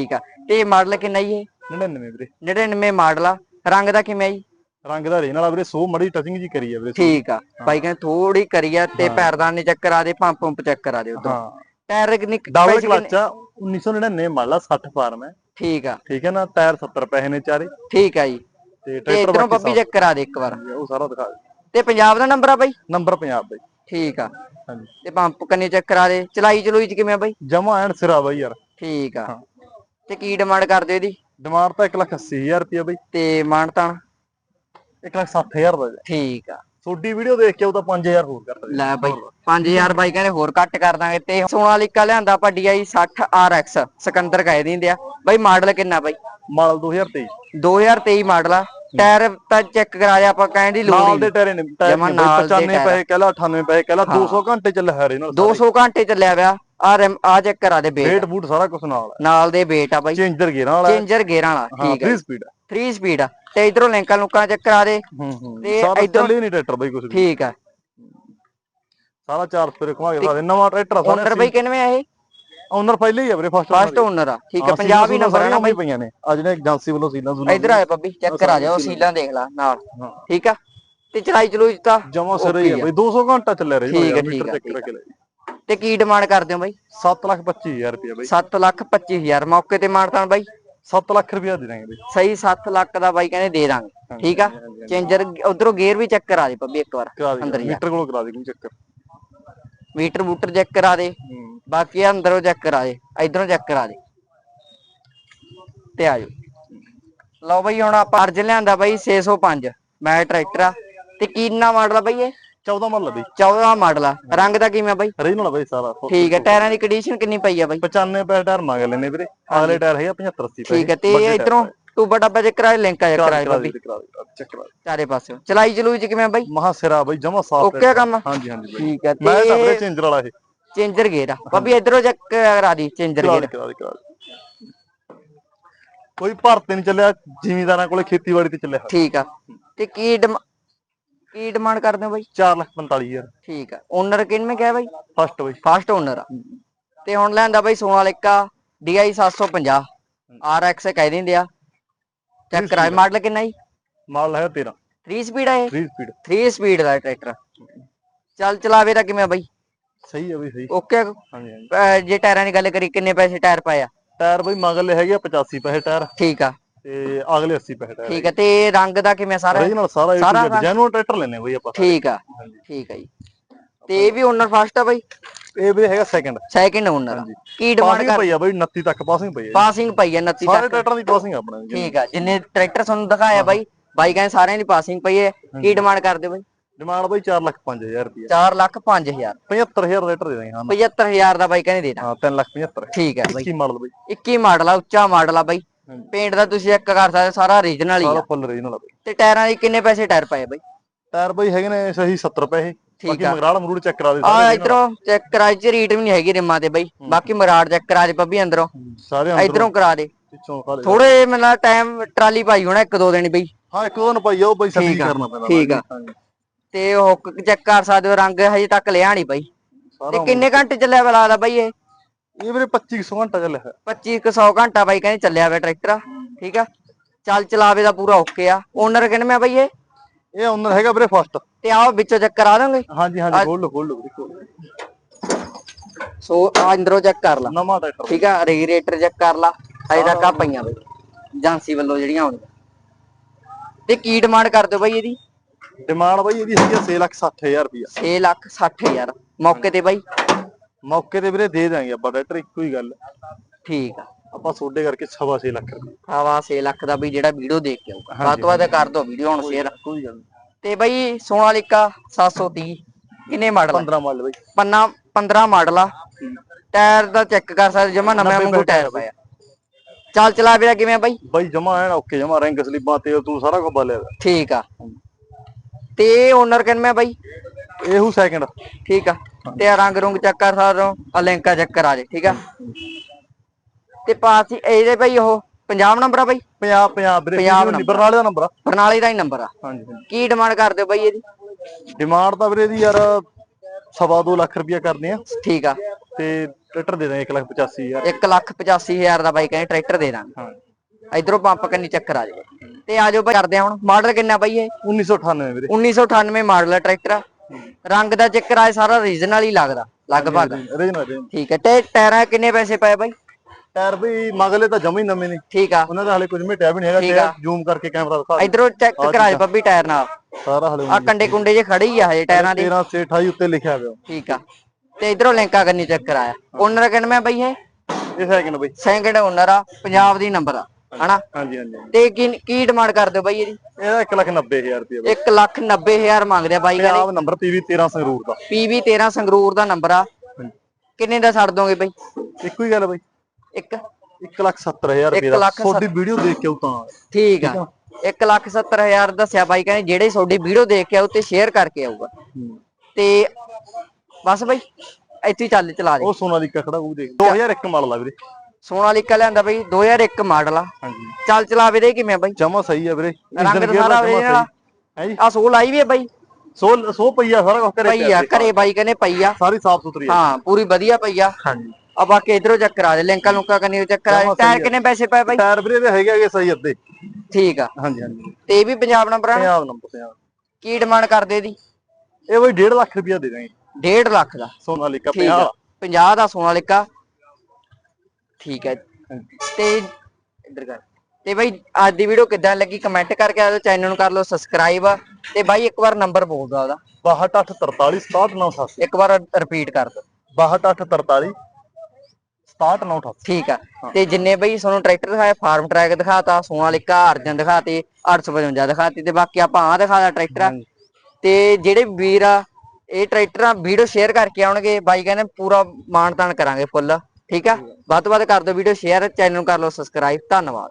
ਠੀਕ ਆ। ਤੇ ਮਾਡਲ ਕਿੰਨਾ ਜੀ 99 ਵੀਰੇ। ਇਹ 99 ਮਾਡਲ ਆ। ਰੰਗ ਦਾ ਕਿਵੇਂ ਆ ਜੀ? ਰੰਗ ਦਾ ਰੇ ਨਾਲ ਵੀਰੇ ਸੋ ਮੜੀ ਟਚਿੰਗ ਜੀ ਕਰੀ ਆ ਵੀਰੇ ਠੀਕ ਆ। ਬਾਈ ਕਹਿੰਦੇ ਥੋੜੀ ਕਰੀ ਆ ਤੇ। ਪੈਰਦਾਨੀ ਚੱਕਰ ਆ ਦੇ ਪੰਪ ਪੰਪ ਚੱਕਰ ਆ ਦੇ ਉਦੋਂ ਟਾਇਰ ਕਿੰਨੀ ਡਬਲ ਕਲਚ ਆ 1999 ਮਾਡਲ ਆ 60 ਫਾਰਮ ਹੈ। ਠੀਕ ਆ। ਠੀਕ ਹੈ ਨਾ ਟਾਇਰ 70 ਪੈਸੇ ਨੇ ਚਾਰੇ। ਠੀਕ ਆ ਜੀ। ਤੇ ਟਰੈਕਟਰ ਇਧਰੋਂ ਬੱਬੀ ਚੱਕਰ ਆ ਦੇ ਇੱਕ ਵਾਰ। ਉਹ ਸਾਰਾ ਦਿਖਾ ਦੇ ਤੇ ਪੰਜਾਬ ਦਾ ਨੰਬਰ ਆ ਬਾਈ? ਨੰਬਰ 50 ਬਾਈ ਠੀਕ ਆ। ਹਾਂਜੀ। ਤੇ ਪੰਪ ਕੰਨੇ ਚੱਕਰ ਆ ਦੇ? ਚਲਾਈ ਚਲੂਈ ਚ ਕਿਵੇਂ ਆ ਬਾਈ? ਜਮਾ ਐਨ ਸਿਰਾ ਬਾਈ ਯਾਰ। ਠੀਕ ਆ। ਹਾਂ। ਤੇ ਕੀ ਡਿਮਾਂਡ ਕਰਦੇ ਇਹਦੀ? ਡਿਮਾਂਡ ਤਾਂ 180000 ਰੁਪਏ ਬਾਈ। ਤੇ ਮਾਨਤਾਨ 160000 ਦਾ ਜੀ। ਠੀਕ ਆ। ਤੁਹਾਡੀ ਵੀਡੀਓ ਦੇਖ ਕੇ ਉਹ ਤਾਂ 5000 ਹੋਰ ਕਰ ਦੇ ਲੈ ਬਾਈ 5000 ਬਾਈ ਕਹਿੰਦੇ ਹੋਰ ਘੱਟ ਕਰ ਦਾਂਗੇ ਤੇ ਸੋਨਾਲੀਕਾ ਲਿਆਂਦਾ ਆਪਾਂ DI 60 RX ਸਿਕੰਦਰ ਕਹਿ ਦਿੰਦੇ ਆ। ਬਾਈ ਮਾਡਲ ਕਿੰਨਾ ਬਾਈ? ਮਾਡਲ 2023 2023 ਮਾਡਲ ਆ। ਟਾਇਰ ਤਾਂ ਚੈੱਕ ਕਰਾਇਆ ਆਪਾਂ ਕਹਿਣ ਦੀ ਲੋੜ ਨਾਲ ਨਹੀਂ ਦੇ ਟਾਇਰ ਨੇ ਟਾਇਰ ਜਮਾਂ ਨੇ ਨਾਲ ਦੇ 95 ਟਾਇਰ। ਪੈਸੇ ਕਹਿ ਲਾ 98 ਪੈਸੇ ਕਹਿ ਲਾ ਹਾਂ। 200 ਘੰਟੇ ਚੱਲ ਹੈ ਰੇ ਨਾਲ 200 ਘੰਟੇ ਚੱਲਿਆ ਪਿਆ। ਆ ਰੈਮ ਆ ਚੈੱਕ ਕਰਾ ਦੇ ਬੇਟ। ਵੇਟ ਬੂਟ ਸਾਰਾ ਕੁਝ ਨਾਲ ਹੈ ਨਾਲ ਦੇ ਬੇਟ ਆ ਬਾਈ। ਚੇਂਜਰ ਗੇਅਰਾਂ ਵਾਲਾ। ਹੈ। ਚੇਂਜਰ ਗੇਅਰਾਂ ਵਾਲਾ ਹਾਂ ਠੀਕ ਹੈ 3 ਸਪੀਡ ਹੈ 3 ਸਪੀਡ ਆ। ਤੇ ਇਧਰੋਂ ਲਿੰਕਾਂ ਲੁਕਾਂ ਚੈੱਕ ਕਰਾ ਦੇ। ਹੂੰ ਹੂੰ। ਤੇ ਸਾਰਾ ਇੱਧਰੋਂ- ਚੱਲੇ ਨਹੀਂ ਟਰੈਕਟਰ ਬਾਈ ਕੁਝ ਵੀ। ਠੀਕ ਆ। ਸਾਰਾ ਚਾਰ ਸਪੇਰੇ ਘੁਮਾ ਕੇ ਦਿਖਾ ਦੇ। ਨਵਾਂ ਟਰੈਕਟਰ ਆ ਓਨਰ ਬਾਈ ਕਿੰਨਵੇਂ ਆ ਇਹ? ਓਨਰ ਪਹਿਲੇ ਹੀ ਆ ਵੀਰੇ ਫਸਟ ਫਸਟ ਓਨਰ ਆ ਠੀਕ ਆ। ਪੰਜਾਬ ਹੀ ਨੰਬਰ ਆ ਨਾ ਬਾਈ। ਪਈਆਂ ਨੇ। ਅੱਜ ਨੇ ਏਜੰਸੀ ਵੱਲੋਂ ਸੀਲਾਂ ਸੂਲਾਂ ਇਧਰ ਆਇਆ ਬੱਬੀ ਚੈੱਕ ਕਰਾ ਜਾ ਉਹ ਸੀਲਾਂ ਦੇਖ ਲੈ ਨਾਲ। ਹਾਂ। ਠੀਕ ਆ? ਤੇ ਚਲਾਈ ਚਲੂਈ ਤਾਂ ਜਮਾ ਸਿਰ ਹੀ ਆ ਆ। ਬਈ 200 ਘੰਟਾ ਚੱਲਿਆ ਰਹੇ ਠੀਕ ਹੈ, ਠੀਕ ਹੈ, ਠੀਕ ਹੈ। ਤੇ ਕੀ ਡਿਮਾਂਡ ਕਰਦੇ ਹੋ ਬਾਈ? 7 ਲੱਖ 25000 ਰੁਪਏ ਬਾਈ। 7 ਲੱਖ 25000 ਮੌਕੇ ਤੇ ਮਾਰਤਾਂ ਬਾਈ? 7 ਲੱਖ ਰੁਪਏ ਦੇ ਦਾਂਗੇ ਬਾਈ। ਸਹੀ 7 ਲੱਖ ਦਾ ਬਾਈ ਕਹਿੰਦੇ ਦੇ ਦਾਂਗੇ ਠੀਕ ਆ? ਚੇਂਜਰ ਉਧਰੋਂ ਗੇਅਰ ਵੀ ਚੈੱਕ ਕਰਾ ਦੇ ਬੱਬੀ ਇੱਕ ਵਾਰ ਅੰਦਰ। ਮੀਟਰ ਕੋਲ ਕਰਾ ਦੇ ਕੋਈ ਚੱਕਰ। ਮੀਟਰ ਬੂਟਰ ਚੈੱਕ ਕਰਾ ਦੇ ਬਾਕੀ ਅੰਦਰੋਂ ਚੈੱਕ ਕਰਾ ਦੇ ਇਧਰੋਂ ਚੈੱਕ ਕਰਾ ਦੇ। ਤੇ ਆ ਜਾਓ। ਲਓ ਬਈ ਹੁਣ ਆਪਾਂ ਅਰਜ ਲਿਆਂਦਾ ਬਾਈ 605 ਮੈਂ ਟਰੈਕਟਰ ਆ। ਤੇ ਕਿੰਨਾ ਮਾਡਲ ਆ ਬਾਈ ਇਹ? 14 ਮੱਲ ਬਈ। 14 ਮਾਡਲ ਆ। ਰੰਗ ਦਾ ਕਿਵੇਂ ਆ ਬਾਈ? ਰੀਜਨਲ ਬਾਈ ਸਾਰਾ। ਠੀਕ ਹੈ ਟਾਇਰਾਂ ਦੀ ਕੰਡੀਸ਼ਨ ਕਿੰਨੀ ਪਈ ਆ ਬਾਈ? 95 ਪੈਸੇ ਟਾਇਰ ਮੰਗ ਲੈਨੇ ਵੀਰੇ। ਅਗਲੇ ਟਾਇਰ ਹੈਗਾ 75 80 ਪੈਸੇ। ਠੀਕ ਹੈ ਤੇ ਇਧਰੋਂ ਟੂਬਾ ਡੱਬਾ ਚੈੱਕ ਕਰਾ ਲਿੰਕ ਆ ਕਰਾ ਬਾਈ ਚਾਰੇ ਪਾਸੇ ਚਲਾਈ ਚਲੂਈ ਚ ਕਿਵੇਂ ਆ ਬਾਈ? ਮਹਾ ਸਿਰਾ ਬਾਈ ਜਮਾ ਸਾਫ਼ ਓਕੇ ਕੰਮ? ਹਾਂਜੀ ਹਾਂਜੀ ਠੀਕ ਹੈ ਮੈਂ ਤਾਂ ਵੀਰੇ ਤੇ ਚੇਂਜਰ ਵਾਲਾ ਇਹ। ਚੇਂਜਰ ਗੇਅਰ ਆ। ਬਾਬੀ ਇਧਰੋਂ ਚੈੱਕ ਕਰਾ ਦੀ ਚੇਂਜਰ ਗੇਅਰ। ਕੋਈ ਭਰਤੇ ਨਹੀਂ ਚੱਲਿਆ ਜ਼ਿਮੀਂਦਾਰਾਂ ਕੋਲੇ ਖੇਤੀਬਾੜੀ ਤੇ ਚੱਲਿਆ। ਠੀਕ ਆ ਤੇ ਕੀ ਕੀ ਡਿਮਾਂਡ ਕਰਦੇ ਹੋ ਬਾਈ? 4 ਲੱਖ 45000 ਠੀਕ ਆ। ਓਨਰ ਕਿੰਨੇ ਕਿਹਾ ਬਾਈ? ਫਸਟ ਬਾਈ। ਫਸਟ ਓਨਰ ਆ। ਤੇ ਹੁਣ ਲੈਂਦਾ ਬਾਈ ਸੋਨਾਲਿਕਾ DI 750 RX ਕਹਿ ਦਿੰਦੇ ਆ। ਚੈੱਕ ਕਰਾਏ ਮਾਡਲ ਕਿੰਨਾ ਜੀ? ਮਾਡਲ ਹੈ 13 3 ਸਪੀਡ ਆ ਇਹ? 3 ਸਪੀਡ 3 ਸਪੀਡ ਦਾ ਟਰੈਕਟਰ ਚੱਲ ਚਲਾਵੇ ਦਾ ਕਿਵੇਂ ਆ ਬਾਈ? ਸਹੀ ਹੈ ਬਈ ਸਹੀ। ਓਕੇ ਹਾਂਜੀ ਹਾਂਜੀ। ਜੇ ਟਾਇਰਾਂ ਦੀ ਗੱਲ ਕਰੀ ਕਿੰਨੇ ਪੈਸੇ ਟਾਇਰ ਪਾਏ ਆ? ਟਾਇਰ ਬਈ ਮਗਲੇ ਹੈਗੇ ਆ 85 ਪੈਸੇ ਟਾਇਰ। ਠੀਕ ਆ। ਤੇ ਅਗਲੇ 80 ਪੈਸੇ ਟਾਇਰ ਠੀਕ ਆ ਤੇ ਰੰਗ ਦਾ ਕਿਵੇਂ ਸਾਰਾ? ਰੀਜਨਲ ਸਾਰਾ ਸਾਰਾ ਟਰੈਕਟਰ ਲੈਨੇ ਬਈ ਆਪਾਂ ਠੀਕ ਆ ਹਾਂਜੀ। ਠੀਕ ਆ ਜੀ। ਤੇ ਇਹ ਵੀ ਓਨਰ ਫਸਟ ਆ ਬਾਈ? ਇਹ ਵੀ ਹੈਗਾ ਸੈਕੰਡ ਸੈਕਿੰਡ ਓਨਰ ਆ। ਕੀ ਡਿਮਾਂਡ ਪਾਸਿੰਗ ਕਰ ਪਈ ਆ ਬਈ 29 ਤੱਕ ਪਾਸਿੰਗ ਪਈ ਆ ਪਾਸਿੰਗ ਪਈ ਆ 29 ਸਾਰੇ ਤੱਕ। ਟਰੈਕਟਰਾਂ ਦੀ ਪਾਸਿੰਗ ਆਪਣੇ ਠੀਕ ਆ ਜਿੰਨੇ ਟਰੈਕਟਰ ਤੁਹਾਨੂੰ ਦਿਖਾਇਆ ਬਾਈ ਬਾਈ ਕਹਿੰਦੇ ਸਾਰਿਆਂ ਦੀ ਪਾਸਿੰਗ ਪਈ ਹੈ। ਕੀ ਡਿਮਾਂਡ ਕਰਦੇ ਬਾਈ? ਡਿਮਾਂਡ ਬਈ 4 ਲੱਖ 5000 ਰੁਪਏ 4 ਲੱਖ 5000 75000 ਰੇਟਰ ਦੇ ਦਾਂਗੇ ਹਾਂ 75000 ਦਾ ਬਾਈ ਕਹਿੰਦੇ ਦੇਣਾ। ਹਾਂ 3 ਲੱਖ 75 ਠੀਕ ਹੈ ਬਾਈ। 21 ਮਾਡਲ ਬਈ। 21 ਮਾਡਲ ਆ ਉੱਚਾ ਮਾਡਲ ਆ ਬਾਈ। ਹਾਂਜੀ। ਪੇਂਟ ਦਾ ਤੁਸੀਂ ਚੈੱਕ ਕਰ ਸਕਦੇ ਹੋ, ਸਾਰਾ ਓਰੀਜਨਲ ਹੀ ਸਾਰਾ ਆ ਫੁੱਲ ਰੀਜਨਲ ਬਈ। ਤੇ ਟਾਇਰਾਂ ਦੀ ਕਿੰਨੇ ਪੈਸੇ ਟਾਇਰ ਪਏ ਬਾਈ? ਟਾਇਰ ਬਈ ਹੈਗੇ ਨੇ ਸਹੀ 70 ਪੈਸੇ ਠੀਕ ਬਾਕੀ ਆ। ਮਗਰਾਲ ਮਰੂੜ ਚੈੱਕ ਕਰਾ ਦੇ ਆ ਇਧਰੋਂ ਚੈੱਕ ਕਰਾ ਚ ਰੀਟ ਵੀ ਨਹੀਂ ਹੈਗੀ ਰਿਮਾਂ ਤੇ ਬਾਈ। ਬਾਕੀ ਮਰਾੜ ਚੈੱਕ ਕਰਾ ਦੇ ਪੱਬੀ ਅੰਦਰੋਂ। ਸਾਰੇ ਅੰਦਰੋਂ। ਇਧਰੋਂ ਕਰਾ ਦੇ। ਪਿੱਛੋਂ ਥੋੜੇ ਮਤਲਬ ਟਾਈਮ ਟਰਾਲੀ ਪਾਈ ਹੋਣਾ ਇੱਕ ਦੋ ਦਿਨ ਬਈ। ਹਾਂ ਇੱਕ ਦੋ ਨੂੰ ਪਾਈ ਆ ਉਹ ਬਈ ਸਹੀ ਠੀਕ ਆ, ਕਰਨਾ ਪੈਂਦਾ ਠੀਕ ਆ। ਹਾਂਜੀ। ਤੇ ਹੁੱਕ ਚੈੱਕ ਕਰ ਸਕਦੇ ਹੋ ਰੰਗ ਹਜੇ ਤੱਕ ਲਿਆ ਨਹੀਂ ਬਾਈ। ਸਾਰਾ ਤੇ ਕਿੰਨੇ ਘੰਟੇ ਚੱਲਿਆ ਵਾ ਲੱਗਦਾ ਬਾਈ ਇਹ? ਇਹ ਵੀਰੇ 2500 ਘੰਟਾ ਚੱਲਿਆ ਹੈ 2500 ਘੰਟਾ ਬਾਈ ਕਹਿੰਦੇ ਚੱਲਿਆ ਵਾ ਟਰੈਕਟਰ ਠੀਕ ਆ? ਚੱਲ ਚਲਾਵੇ ਦਾ ਪੂਰਾ ਓਕੇ ਆ। ਓਨਰ ਕਿੰਨੇ ਬਾਈ ਇਹ? ਇਹ ਓਨਰ ਹੈਗਾ ਵੀਰੇ ਫਸਟ ਤੇ ਆਓ ਵਿੱਚੋਂ ਚੈੱਕ ਕਰਾ ਦੋਗੇ? ਹਾਂਜੀ ਹਾਂਜੀ ਖੋਲ ਲਓ ਖੋਲ ਲਓ ਵੀਰੇ, ਖੋਲ ਲਓ। ਸੋ ਆ ਅੰਦਰੋਂ ਚੈੱਕ ਕਰ ਲਾ। ਨਵਾਂ ਟਰੈਕਟਰ। ਠੀਕ ਆ ਰੈਗੂਲੇਟਰ ਚੈੱਕ ਕਰ ਲਾ। ਅਜੇ ਤੱਕ ਆ ਪਈਆਂ ਬਈ। ਏਜੰਸੀ ਵੱਲੋਂ ਜਿਹੜੀਆਂ ਆਉਂਦੀਆਂ। ਤੇ ਕੀ ਡਿਮਾਂਡ ਕਰਦੇ ਹੋ ਬਾਈ ਇਹਦੀ? ਡਿਮਾਂਡ ਬਈ ਇਹਦੀ ਹੈਗੀ 6 ਲੱਖ 60000 ਰੁਪਇਆ 6 ਲੱਖ 60 ਹਜ਼ਾਰ। ਮੌਕੇ ਤੇ ਬਾਈ। ਮੌਕੇ ਤੇ ਵੀਰੇ ਦੇ ਦਾਂਗੇ ਆਪਾਂ ਟਰੈਕਟਰ ਇੱਕੋ ਹੀ ਗੱਲ। ਠੀਕ ਆ। ਆਪਾਂ ਸੋਡੇ ਕਰਕੇ ਸਵਾ ਛੇ ਲੱਖ ਰੁਪਏ। ਹਵਾ 6 ਲੱਖ ਦਾ ਵੀ ਜਿਹੜਾ ਵੀਡੀਓ ਦੇਖ ਕੇ ਆਊਗਾ। ਵੱਧ ਤੋਂ ਵੱਧ ਕਰ ਦੋ ਵੀਡੀਓ ਹੁਣ ਸ਼ੇਅਰ ਕੋਈ ਗੱਲ। ਤੇ ਬਾਈ ਸੋਨਾਲੀਕਾ 730 ਕਿੰਨੇ ਮਾਡਲ 15 ਮਾਡਲ ਬਈ। ਪੰਨਾ 15 ਮਾਡਲ ਆ। ਟਾਇਰ ਦਾ ਚੈੱਕ ਕਰ ਸਕਦੇ ਜਮਾ ਨਵੇਂ ਵਾਂਗੂ ਟਾਇਰ ਪਿਆ ਚੱਲ ਚਲਾ ਵੀਰਾ ਕਿਵੇਂ ਆ ਬਾਈ? ਬਈ ਜਮਾ ਐਨ ਓਕੇ ਜਮਾ ਰੰਗ ਸਲੀਬਾਂ ਤੇ ਤੂੰ ਸਾਰਾ ਕੁਝ ਬਾਲਿਆ। ਠੀਕ ਆ। ਤੇ ਓਨਰ ਕਿੰਨੇ ਬਾਈ? ਇਹ ਸੈਕਿੰਡ ਠੀਕ ਆ। ਤੇ ਆਹ ਰੰਗ ਰੁੰਗ ਚੈੱਕ ਕਰ ਸਕਦੇ ਹੋ ਆ ਲਿੰਕਾ ਚੈੱਕ ਕਰਾ ਦੇ ਠੀਕ ਆ? ਤੇ ਪਾਸ ਇਹਦੇ ਬਾਈ ਉਹ ਪੰਜਾਬ ਨੰਬਰ ਆ ਬਾਈ? 50 50 ਵੀਰੇ ਪੰਜਾਬ ਨੀ, ਬਰਨਾਲੇ ਦਾ ਨੰਬਰ ਆ। ਬਰਨਾਲੇ ਦਾ ਹੀ ਨੰਬਰ ਆ। ਹਾਂਜੀ ਹਾਂਜੀ। ਕੀ ਡਿਮਾਂਡ ਕਰਦੇ ਹੋ ਬਾਈ ਇਹਦੀ? ਡਿਮਾਂਡ ਤਾਂ ਵੀਰੇ ਦੀ ਯਾਰ ਸਵਾ ਦੋ ਲੱਖ ਰੁਪਇਆ ਕਰਦੇ ਆ। ਠੀਕ ਆ। ਤੇ ਟਰੈਕਟਰ ਦੇ ਦਾਂਗੇ 185000 1 ਲੱਖ 85000 ਦਾ ਬਾਈ ਕਹਿੰਦੇ ਟਰੈਕਟਰ ਦੇ ਦਾਂਗੇ। ਹਾਂ। ਇਧਰੋਂ ਪੰਪ ਕੰਨੀ ਚੱਕਰ ਆ ਜਾਏ ਤੇ ਆ ਜਾਓ ਬਾਈ ਕਰਦੇ ਆ ਹੁਣ। ਮਾਡਲ ਕਿੰਨਾ ਬਾਈ ਇਹ? 1998 ਵੀਰੇ। 1998 ਮਾਡਲ ਹੈ ਟਰੈਕਟਰ ਰੰਗ ਦਾ ਚੱਕਰ ਆ ਸਾਰਾ ਰੀਜਨਲ ਹੀ ਲੱਗਦਾ ਲਗਭਗ। ਰੀਜਨਲ ਠੀਕ ਹੈ ਤੇ ਟਾਇਰਾਂ ਕਿੰਨੇ ਪੈਸੇ ਪਏ ਬਾਈ? ਟਾਇਰ ਵੀ ਮਗਲੇ ਤਾਂ ਜਮਾ ਹੀ ਨਵੇਂ ਨੇ। ਠੀਕ ਆ। ਉਹਨਾਂ ਦਾ ਹਲੇ ਕੁਝ ਮਿਟਿਆ ਵੀ ਨਹੀਂ ਹੈਗਾ ਆ। ਜ਼ੂਮ ਕਰਕੇ ਕੈਮਰਾ ਦਿਖਾ ਇਧਰੋਂ ਚੈੱਕ ਕਰਾ ਦੇ ਬੱਬੀ ਟਾਇਰ ਨਾਲ। ਸਾਰਾ ਹਲੇ ਆ ਕੰਡੇ ਕੁੰਡੇ ਜੇ ਖੜੇ ਹੀ ਆ ਹਜੇ ਟਾਇਰਾਂ ਦੇ। 13 ਸੇ 28 ਉੱਤੇ ਲਿਖਿਆ ਹੋਇਆ। ਠੀਕ ਆ। ਤੇ ਇਧਰੋਂ ਲਿੰਕਾ ਕਰਨੀ ਚੱਕ ਕਰਾਇਆ। ਓਨਰ ਕਿੰਨਾ ਬਈ ਇਹ? ਇਹ ਸੈਕਿੰਡ ਬਈ। ਸੈਕਿੰਡ ਓਨਰ ਆ ਪੰਜਾਬ ਦੀ ਨੰਬਰ ਆ। ਹਨਾ? ਹਾਂਜੀ ਹਾਂਜੀ ਤੇ ਕੀ ਕੀ ਡਿਮਾਂਡ ਕਰਦੇ ਹੋ ਬਾਈ ਇਹਦੀ? ਇਹਦਾ 190000 ਰੁਪਏ ਬਈ। 1 ਲੱਖ 90 ਹਜ਼ਾਰ ਮੰਗਦੇ ਆ ਬਾਈ ਕਹਿੰਦੇ। ਪੰਜਾਬ ਨੰਬਰ ਪੀਵੀ 13 ਸੰਗਰੂਰ ਦਾ। ਪੀਵੀ 13 ਸੰਗਰੂਰ ਦਾ ਨੰਬਰ ਆ। ਕਿੰਨੇ ਦਾ ਛੱਡ ਦੋਗੇ ਬਾਈ? ਇੱਕੋ ਹੀ ਗੱਲ ਬਈ। ਇੱਕ। 170000 ਰੁਪਏ ਦਾ। ਲੱਖ ਤੁਹਾਡੀ ਵੀਡੀਓ ਦੇਖ ਕੇ ਤਾਂ। ਠੀਕ ਆ। 1 ਲੱਖ 70 ਹਜ਼ਾਰ ਦੱਸਿਆ ਬਾਈ ਕਹਿੰਦੇ ਜਿਹੜੇ ਤੁਹਾਡੀ ਵੀਡੀਓ ਦੇਖ ਕੇ ਆਉ ਤੇ ਸ਼ੇਅਰ ਕਰਕੇ ਆਊਗਾ। ਤੇ ਬਸ ਬਾਈ ਇੱਥੇ ਹੀ ਚੱਲ ਚਲਾ ਦੇ। ਉਹ ਸੋਨਾਲੀਕਾ ਖੜਾ ਉਹ ਦੇਖ। 2001 ਮਾਡਲ ਆ ਵੀਰੇ। ਸੋਨਾਲੀਕਾ ਲਿਆਂਦਾ ਬਾਈ 2001 ਮਾਡਲ ਆ। ਹਾਂਜੀ। ਚੱਲ ਚਲਾਵੇ ਦੇ ਕਿਵੇਂ ਬਾਈ? ਜਮਾ ਸਹੀ ਆ ਵੀਰੇ। ਰੰਗ gear ਸਾਰਾ ਆ। ਸਹੀ। ਹੈ ਜੀ? ਆ ਸੋਲ ਆਈ ਵੀ ਹੈ ਬਾਈ। ਸੋ ਸੋ ਪਈਆ ਸਾਰਾ ਕੁਝ ਕਰੇ ਪਈ ਆ ਘਰੇ ਬਾਈ ਕਹਿੰਦੇ ਪਈ ਆ। ਸਾਰੀ ਸਾਫ਼ ਸੁਥਰੀ ਆ। ਹਾਂ ਪੂਰੀ ਵਧੀਆ ਪਈ ਆ। ਹਾਂਜੀ। ਆ ਬਾਕੀ ਇਧਰੋਂ ਚੱਕਰ ਆ ਜਾ ਲਿੰਕਾਂ ਲੁੰਕਾਂ ਕਰਨੀ ਚੱਕਰ ਆ ਜਮਾਂ ਟਾਇਰ ਆ। ਕਿੰਨੇ ਪੈਸੇ ਪਏ ਬਾਈ? ਟਾਇਰ ਵੀਰੇ ਦੇ ਹੈਗੇ ਸਹੀ ਅੱਧੇ। ਠੀਕ ਆ। ਹਾਂਜੀ ਹਾਂਜੀ। ਤੇ ਇਹ ਵੀ ਪੰਜਾਬ ਨੰਬਰ ਆ? ਪੰਜਾਬ ਨੰਬਰ ਪੰਜਾਬ। ਕੀ ਡਿਮਾਂਡ ਕਰਦੇ ਇਹਦੀ? ਇਹ ਬਈ 1.5 ਲੱਖ ਰੁਪਇਆ ਦੇ ਦਾਂਗੇ 1.5 ਲੱਖ ਦਾ। ਸੋਨਾਲੀਕਾ ਠੀਕ ਆ। 50 50 ਦਾ ਸੋਨਾਲੀਕਾ ਠੀਕ ਹੈ। ਤੇ ਇੱਧਰ ਕਰ। ਤੇ ਬਾਈ ਅੱਜ ਦੀ ਵੀਡੀਓ ਕਿੱਦਾਂ ਲੱਗੀ? ਕਮੈਂਟ ਕਰਕੇ ਆ ਚੈਨਲ ਨੂੰ ਕਰ ਲਓ ਸਬਸਕ੍ਰਾਈਬ ਤੇ ਬਾਈ ਇੱਕ ਵਾਰ ਨੰਬਰ ਬੋਲ ਦੋ ਉਹਦਾ 6243 67988 ਇੱਕ ਵਾਰ ਰਿਪੀਟ ਕਰ ਦੋ 6243 67988 ਠੀਕ ਆ। ਤੇ ਜਿੰਨੇ ਬਈ ਤੁਹਾਨੂੰ ਟਰੈਕਟਰ ਦਿਖਾਇਆ ਫਾਰਮ ਟਰੈਕ ਦਿਖਾਤਾ ਸੋਨਾਲੀਕਾ ਅਰਜਨ ਦਿਖਾਤੇ 855 ਦਿਖਾਤੀ ਤੇ ਬਾਕੀ ਆਪਾਂ ਆ ਦਿਖਾਦਾ ਟਰੈਕਟਰ ਆ। ਤੇ ਜਿਹੜੇ ਵੀਰ ਆ ਇਹ ਟਰੈਕਟਰ ਵੀਡੀਓ ਸ਼ੇਅਰ ਕਰਕੇ ਆਉਣਗੇ। ਬਾਈ ਕਹਿੰਦੇ ਪੂਰਾ ਮਾਣ ਤਾਣ ਕਰਾਂਗੇ ਫੁੱਲ ਠੀਕ ਆ? ਵੱਧ ਤੋਂ ਵੱਧ ਕਰ ਦਿਓ ਵੀਡੀਓ ਸ਼ੇਅਰ ਚੈਨਲ ਨੂੰ ਕਰ ਲਓ ਸਬਸਕ੍ਰਾਈਬ ਧੰਨਵਾਦ।